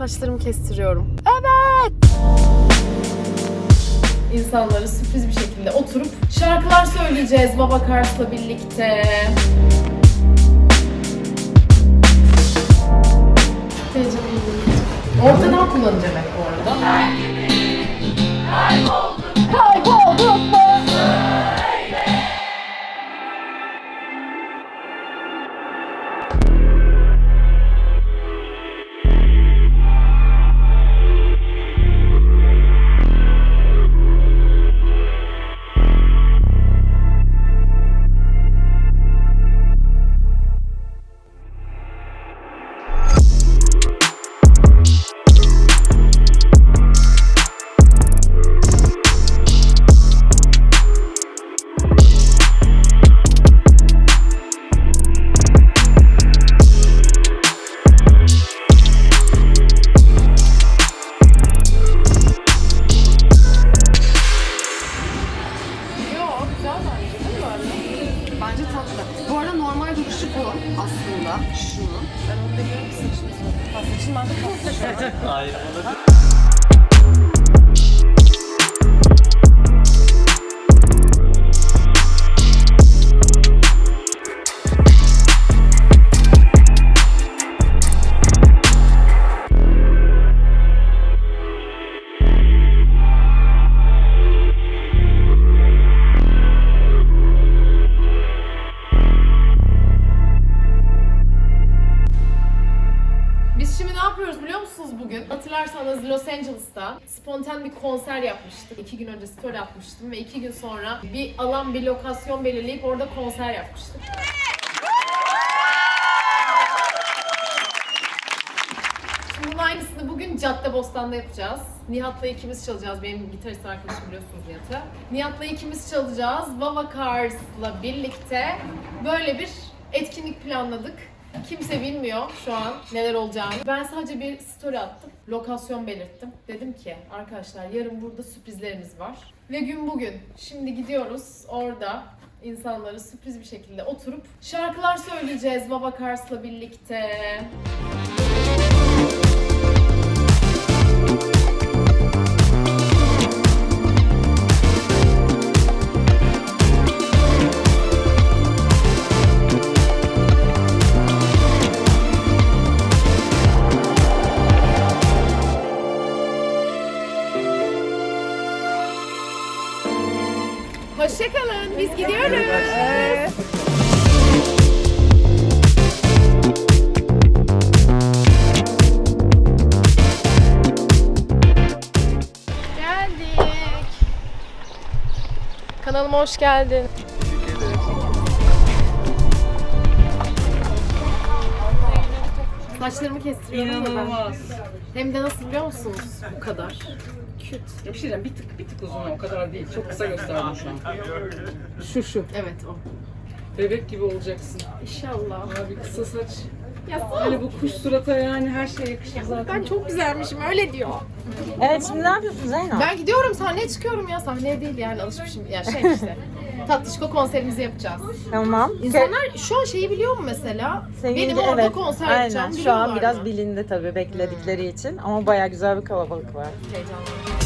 Saçlarımı kestiriyorum. Evet. İnsanları sürpriz bir şekilde oturup şarkılar söyleyeceğiz Baba Kars'la birlikte. Heyecanlıyım. Ortadan kullanacağım hep bu Bence tatlı. Bu arada normal duruşu bu aslında. Şunun. Ben onu demiyorum ki saçını sorayım. Ha, saçın bende tatlı şu bugün? Hatırlarsanız Los Angeles'ta spontan bir konser yapmıştık. İki gün önce story atmıştım ve iki gün sonra bir alan, bir lokasyon belirleyip orada konser yapmıştık. Şimdi bunun aynısını bugün Caddebostan'da yapacağız. Nihat'la ikimiz çalacağız. Benim gitarist arkadaşım biliyorsunuz Nihat'ı. Nihat'la ikimiz çalacağız. Vava Cars'la birlikte böyle bir etkinlik planladık. Kimse bilmiyor şu an neler olacağını. Ben sadece bir story attım. Lokasyon belirttim. Dedim ki arkadaşlar yarın burada sürprizlerimiz var. Ve gün bugün. Şimdi gidiyoruz orada insanları sürpriz bir şekilde oturup şarkılar söyleyeceğiz Baba Kars'la birlikte. Hoşçakalın. Biz gidiyoruz. Geldik. Kanalıma hoş geldin. Saçlarımı kestiriyorum. İnanılmaz. Hem de nasıl biliyor musunuz? Bu kadar. Küt. Ya bir şey diyeceğim, bir tık bir tık uzun o kadar değil. Çok kısa gösterdim şu an. Şu şu. Evet o. Bebek gibi olacaksın. İnşallah. Abi kısa saç. Ya Hani bu kuş surata yani her şeye yakışır zaten. ben çok güzelmişim öyle diyor. Evet şimdi ne yapıyorsun Zeynep? Ben gidiyorum sahneye çıkıyorum ya sahneye değil yani alışmışım ya şey işte. Tatlışko konserimizi yapacağız. Tamam. İnsanlar şu an şeyi biliyor mu mesela? Senin Benim orada evet, konser Aynen yapacağım şu an biliyorlar biraz mı? bilindi tabii bekledikleri için ama baya güzel bir kalabalık var. Heyecanlı.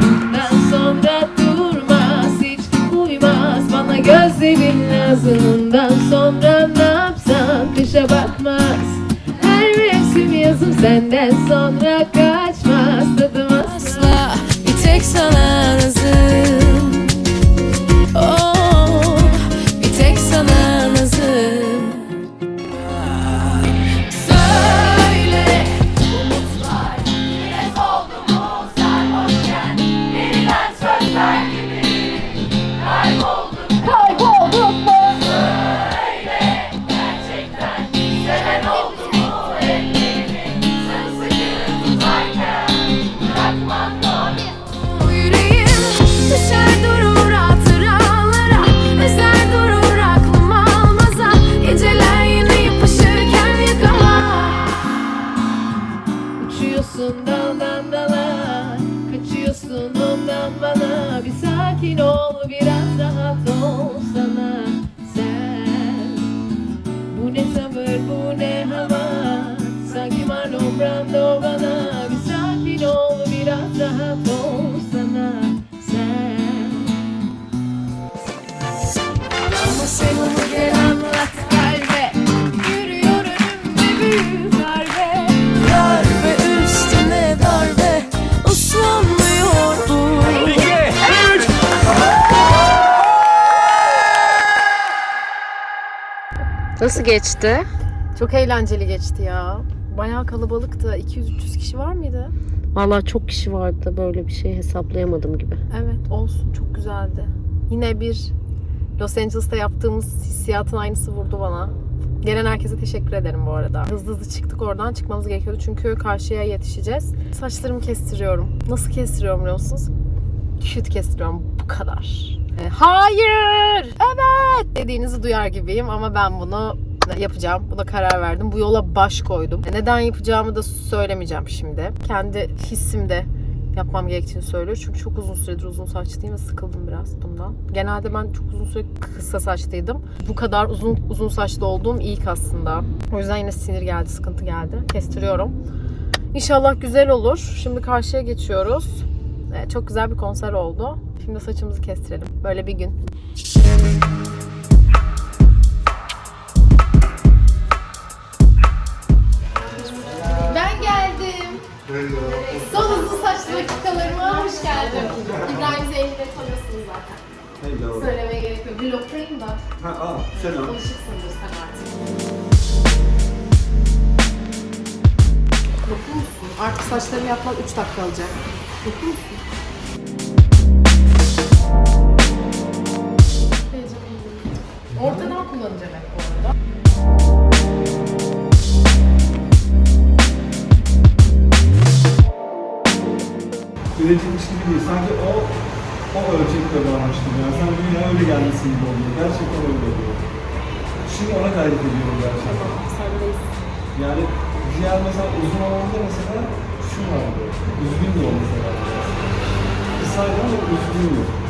Bundan sonra durmaz hiç uymaz. Bana gözlerin lazım Nasıl geçti? Çok eğlenceli geçti ya. Bayağı kalabalıktı. 200-300 kişi var mıydı? Valla çok kişi vardı böyle bir şey hesaplayamadım gibi. Evet olsun çok güzeldi. Yine bir Los Angeles'ta yaptığımız hissiyatın aynısı vurdu bana. Gelen herkese teşekkür ederim bu arada. Hızlı hızlı çıktık oradan. Çıkmamız gerekiyordu çünkü karşıya yetişeceğiz. Saçlarımı kestiriyorum. Nasıl kestiriyorum biliyor musunuz? Küt kestiriyorum. Bu kadar. E, Hayır! Evet! Dediğinizi duyar gibiyim ama ben bunu yapacağım. Buna karar verdim. Bu yola baş koydum. E, Neden yapacağımı da söylemeyeceğim şimdi. Kendi hissimde yapmam gerektiğini söylüyor. Çünkü çok uzun süredir uzun saçlıyım ve sıkıldım biraz bundan. Genelde ben çok uzun süre kısa saçlıydım. Bu kadar uzun uzun saçlı olduğum ilk aslında. O yüzden yine sinir geldi, sıkıntı geldi. Kestiriyorum. İnşallah güzel olur. Şimdi karşıya geçiyoruz. Ee, çok güzel bir konser oldu. Şimdi saçımızı kestirelim. Böyle bir gün. Ben geldim. Son uzun saçlı dakikalarıma hoş geldin. İbrahim Zeylin'i tanıyorsunuz zaten. Hello. Söylemeye gerek yok. Vlogdayım da Ha, aa, selam. alışıksındır sen artık. Dokur musun? Artık saçlarımı yapmak 3 dakika alacak. Dokur musun? Heyecanlıyım. Ortadan kullanacağım hep bu arada. Üretilmiş gibi değil. Sanki o o ölçekte bağlamıştım. Yani sen dünya öyle gelmesin gibi oluyor. Gerçekten öyle oluyor. Şimdi ona gayret ediyorum gerçekten. Sendeyiz. Yani diğer mesela uzun alanda mesela vardı. Üzgün de o mesela. Kısaydı ama üzgün